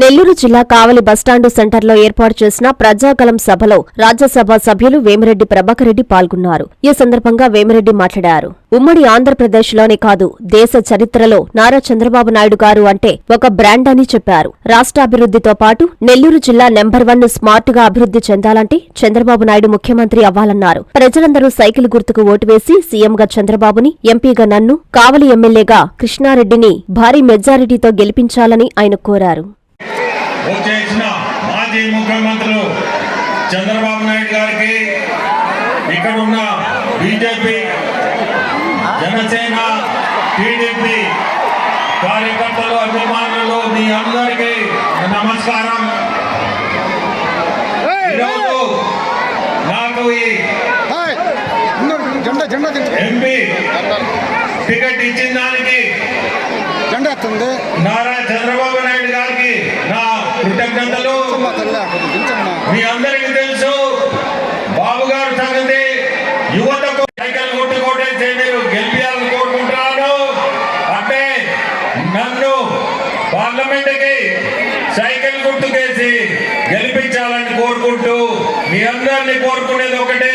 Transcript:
నెల్లూరు జిల్లా కావలి బస్టాండు సెంటర్లో ఏర్పాటు చేసిన ప్రజాకలం సభలో రాజ్యసభ సభ్యులు వేమిరెడ్డి ప్రభాకరెడ్డి పాల్గొన్నారు. ఈ సందర్భంగా వేమిరెడ్డి మాట్లాడారు. ఉమ్మడి ఆంధ్రప్రదేశ్లోనే కాదు దేశ చరిత్రలో నారా చంద్రబాబు నాయుడు గారు అంటే ఒక బ్రాండ్ అని చెప్పారు. రాష్ట్రాభివృద్ధితో పాటు నెల్లూరు జిల్లా నెంబర్ వన్ స్మార్ట్గా అభివృద్ధి చెందాలంటే చంద్రబాబు నాయుడు ముఖ్యమంత్రి అవ్వాలన్నారు. ప్రజలందరూ సైకిల్ గుర్తుకు ఓటు వేసి సీఎంగా చంద్రబాబుని ఎంపీగా నన్ను కావలి ఎమ్మెల్యేగా కృష్ణారెడ్డిని భారీ మెజారిటీతో గెలిపించాలని ఆయన కోరారు. మాజీ ముఖ్యమంత్రులు చంద్రబాబు నాయుడు గారికి ఇక్కడ ఉన్న బీజేపీ జనసేన టీడీపీ కార్యకర్తలు అభిమానులు మీ అందరికీ నమస్కారం. ఈరోజు నాకు ఈ ఎంపీ టికెట్ ఇచ్చిన దానికి నారా చంద్రబాబు నాయుడు గారికి నా కృతజ్ఞతలు. మీ అందరికీ తెలుసు బాబు గారు సంగతి యువతకు సైకిల్ కొట్టి మీరు గెలిపించాలని కోరుకుంటున్నాను. అంటే నన్ను పార్లమెంట్కి సైకిల్ గుర్తుకేసి గెలిపించాలని కోరుకుంటూ మీ అందరినీ కోరుకునేది ఒకటే.